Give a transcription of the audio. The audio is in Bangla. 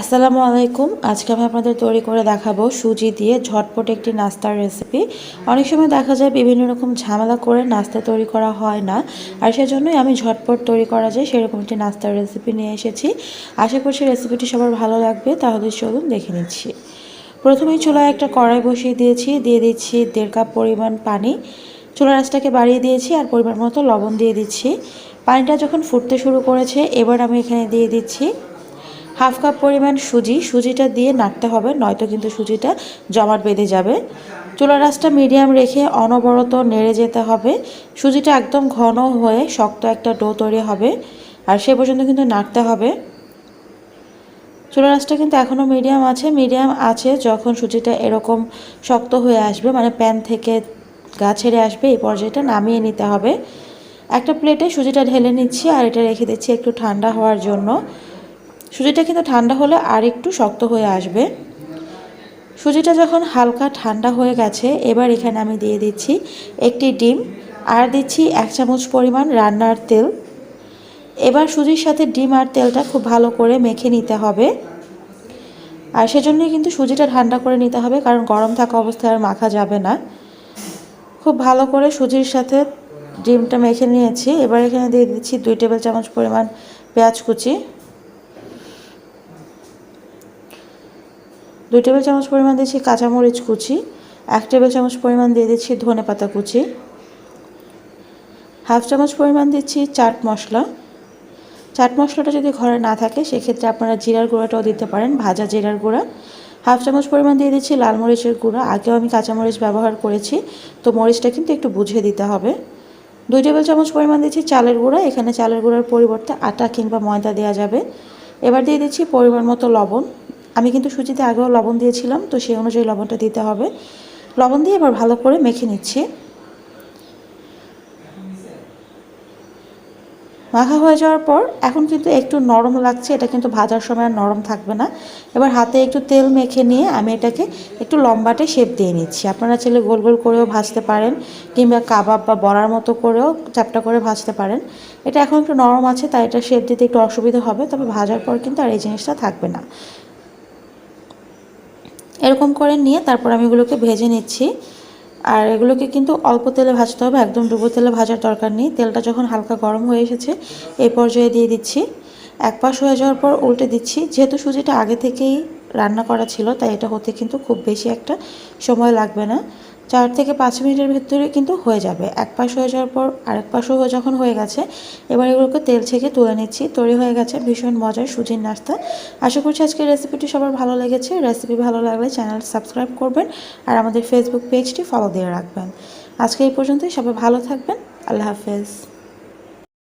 আসসালামু আলাইকুম। আজকে আমি আপনাদের তৈরি করে দেখাবো সুজি দিয়ে ঝটপট একটি নাস্তার রেসিপি অনেক সময় দেখা যায় বিভিন্ন রকম ঝামেলা করে নাস্তা তৈরি করা হয় না। আর সেজন্যই আমি ঝটপট তৈরি করা যায় সেরকম একটি নাস্তার রেসিপি নিয়ে এসেছি। আশা করছি রেসিপিটি সবার ভালো লাগবে, তাহলে চলুন দেখে নিচ্ছি। প্রথমেই চুলায় একটা কড়াই বসিয়ে দিয়েছি, দিয়ে দিচ্ছি দেড় কাপ পরিমাণ পানি। চুলা রাসটাকে বাড়িয়ে দিয়েছি আর পরিমাণ মতো লবণ দিয়ে দিচ্ছি। পানিটা যখন ফুটতে শুরু করেছে, এবার আমি এখানে দিয়ে দিচ্ছি হাফ কাপ পরিমাণ সুজি, সুজিটা দিয়ে নাড়তে হবে, নয়তো কিন্তু সুজিটা জমাট বেঁধে যাবে। চুলা রাসটা মিডিয়াম রেখে অনবরত নেড়ে যেতে হবে। সুজিটা একদম ঘন হয়ে শক্ত একটা ডো তৈরি হবে আর সে পর্যন্ত কিন্তু নাড়তে হবে। চুলা রাসটা কিন্তু এখনও মিডিয়াম আছে মিডিয়াম আছে যখন সুজিটা এরকম শক্ত হয়ে আসবে মানে প্যান থেকে গা ছেড়ে আসবে, এই পর্যায়টা নামিয়ে নিতে হবে। একটা প্লেটে সুজিটা ঢেলে নিচ্ছি আর এটা রেখে দিচ্ছি একটু ঠান্ডা হওয়ার জন্য। সুজিটা কিন্তু ঠান্ডা হলে আর একটু শক্ত হয়ে আসবে। সুজিটা যখন হালকা ঠান্ডা হয়ে গেছে, এবার এখানে আমি দিয়ে দিচ্ছি একটি ডিম আর দিচ্ছি এক চামচ পরিমাণ রান্নার তেল। এবার সুজির সাথে ডিম আর তেলটা খুব ভালো করে মেখে নিতে হবে। আর সেজন্যই কিন্তু সুজিটা ঠান্ডা করে নিতে হবে, কারণ গরম থাকা অবস্থায় আর মাখা যাবে না। খুব ভালো করে সুজির সাথে ডিমটা মেখে নিয়েছি। এবার এখানে দিয়ে দিচ্ছি দুই টেবিল চামচ পরিমাণ পেঁয়াজ কুচি। দুই টেবিল চামচ পরিমাণ দিচ্ছি কাঁচামরিচ কুচি, এক টেবিল চামচ পরিমাণ দিয়ে দিচ্ছি ধনে পাতা কুচি, হাফ চামচ পরিমাণ দিচ্ছি চাট মশলা। চাট মশলাটা যদি ঘরে না থাকে, সেক্ষেত্রে আপনারা জিরার গুঁড়াটাও দিতে পারেন, ভাজা জিরার গুঁড়া। হাফ চামচ পরিমাণ দিয়ে দিচ্ছি লাল মরিচের গুঁড়া, আগেও আমি কাঁচামরিচ ব্যবহার করেছি, তো মরিচটা কিন্তু একটু বুঝিয়ে দিতে হবে। দুই টেবিল চামচ পরিমাণ দিচ্ছি চালের গুঁড়া, এখানে চালের গুঁড়ার পরিবর্তে আটা কিংবা ময়দা দেওয়া যাবে। এবার দিয়ে দিচ্ছি পরিমাণ মতো লবণ আমি কিন্তু সুজিতে আগেও লবণ দিয়েছিলাম, তো সেই অনুযায়ী লবণটা দিতে হবে। লবণ দিয়ে এবার ভালো করে মেখে নিচ্ছি। মাখা হয়ে যাওয়ার পর এখন কিন্তু একটু নরম লাগছে, এটা কিন্তু ভাজার সময় নরম থাকবে না। এবার হাতে একটু তেল মেখে নিয়ে আমি এটাকে একটু লম্বাটে শেপ দিয়ে নিচ্ছি। আপনারা চাইলে গোল গোল করেও ভাজতে পারেন, কিংবা কাবাব বা বড়ার মতো করেও চাপটা করে ভাজতে পারেন। এটা এখন একটু নরম আছে, তাই এটা শেপ দিতে একটু অসুবিধা হবে, তবে ভাজার পর কিন্তু আর এই জিনিসটা থাকবে না। এরকম করে নিয়ে তারপর আমি এগুলোকে ভেজে নিচ্ছি। আর এগুলোকে কিন্তু অল্প তেলে ভাজতে হবে, একদম ডুবো তেলে ভাজার দরকার নেই। তেলটা যখন হালকা গরম হয়ে এসেছে এই পর্যায়ে দিয়ে দিচ্ছি। এক পাশ হয়ে যাওয়ার পর উল্টে দিচ্ছি। যেহেতু সুজিটা আগে থেকেই রান্না করা ছিল, তাই এটা হতে কিন্তু খুব বেশি একটা সময় লাগবে না। চার থেকে পাঁচ মিনিটের ভেতরে কিন্তু হয়ে যাবে। এক পাশ হয়ে যাওয়ার পর আরেক পাশও যখন হয়ে গেছে, এবার এগুলোকে তেল ছেঁকে তুলে নিচ্ছি। তৈরি হয়ে গেছে ভীষণ মজার সুজির নাস্তা। আশা করছি আজকের রেসিপিটি সবার ভালো লেগেছে। রেসিপি ভালো লাগলে চ্যানেল সাবস্ক্রাইব করবেন আর আমাদের ফেসবুক পেজটি ফলো দিয়ে রাখবেন। আজকে এই পর্যন্তই। সবাই ভালো থাকবেন। আল্লাহ হাফেজ।